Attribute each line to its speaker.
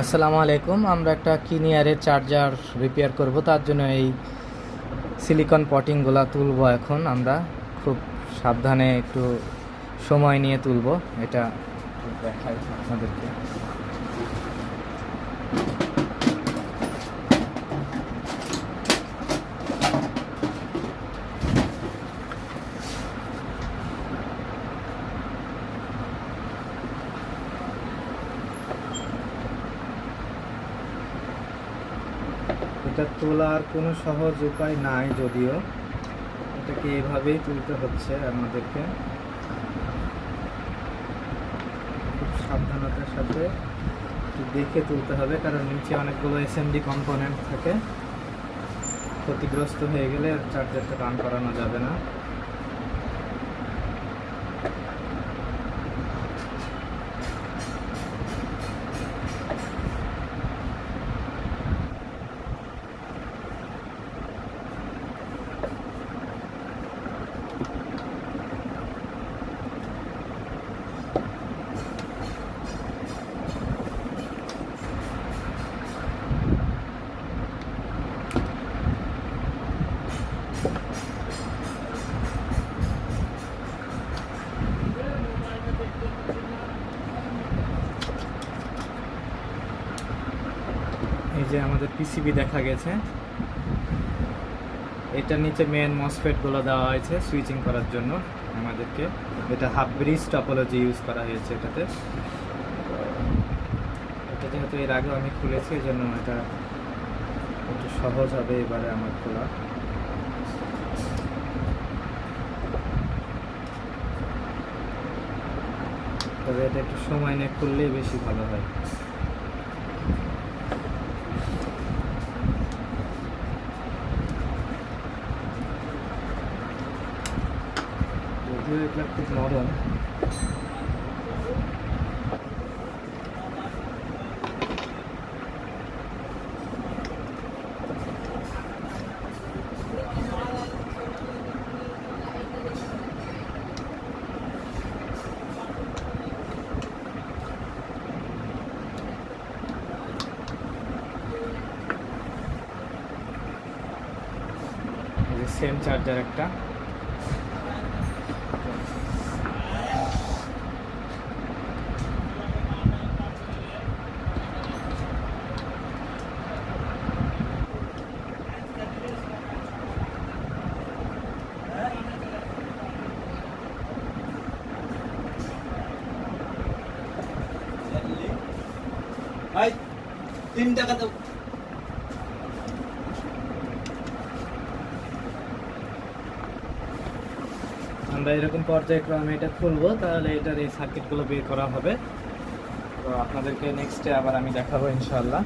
Speaker 1: আসসালামু আলাইকুম। আমরা একটা কিনিয়ারের চার্জার রিপেয়ার করব। তার জন্য এই সিলিকন পটিংগুলা তুলব এখন। আমরা খুব সাবধানে একটু সময় নিয়ে তুলব। এটা দেখাই আপনাদেরকে। এটা তোলার কোনো সহজ উপায় নাই যদিও। এটাকে এভাবেই তুলতে হচ্ছে আমাদেরকে। খুব সাবধানতার সাথে দেখে তুলতে হবে, কারণ নিচে অনেকগুলো এসএমডি কম্পোনেন্ট থাকে। ক্ষতিগ্রস্ত হয়ে গেলে চার্জারটা রান করানো যাবে না। এই যে আমাদের পিসিবি দেখা গেছে। এটার নিচে মেন মসফেটগুলো দেওয়া হয়েছে সুইচিং করার জন্য আমাদেরকে। এটা হাফ ব্রিজ টপোলজি ইউজ করা হয়েছে এটাতে। এটা যেহেতু এর আগেও আমি খুলেছি এই জন্য এটা একটু সহজ হবে এবারে আমার খোলা। তবে এটা একটু সময় নিয়ে খুললেই বেশি ভালো হয়। যদিও এটা খুব নরম এই যে সেম চার্জার একটা।
Speaker 2: তিন টাকা
Speaker 1: আমরা এরকম পর্যায়ক্রমে এটা খুলবো, তাহলে এটার এই সার্কিটগুলো বের করা হবে। তো আপনাদেরকে নেক্সটে আবার আমি দেখাবো ইনশাআল্লাহ।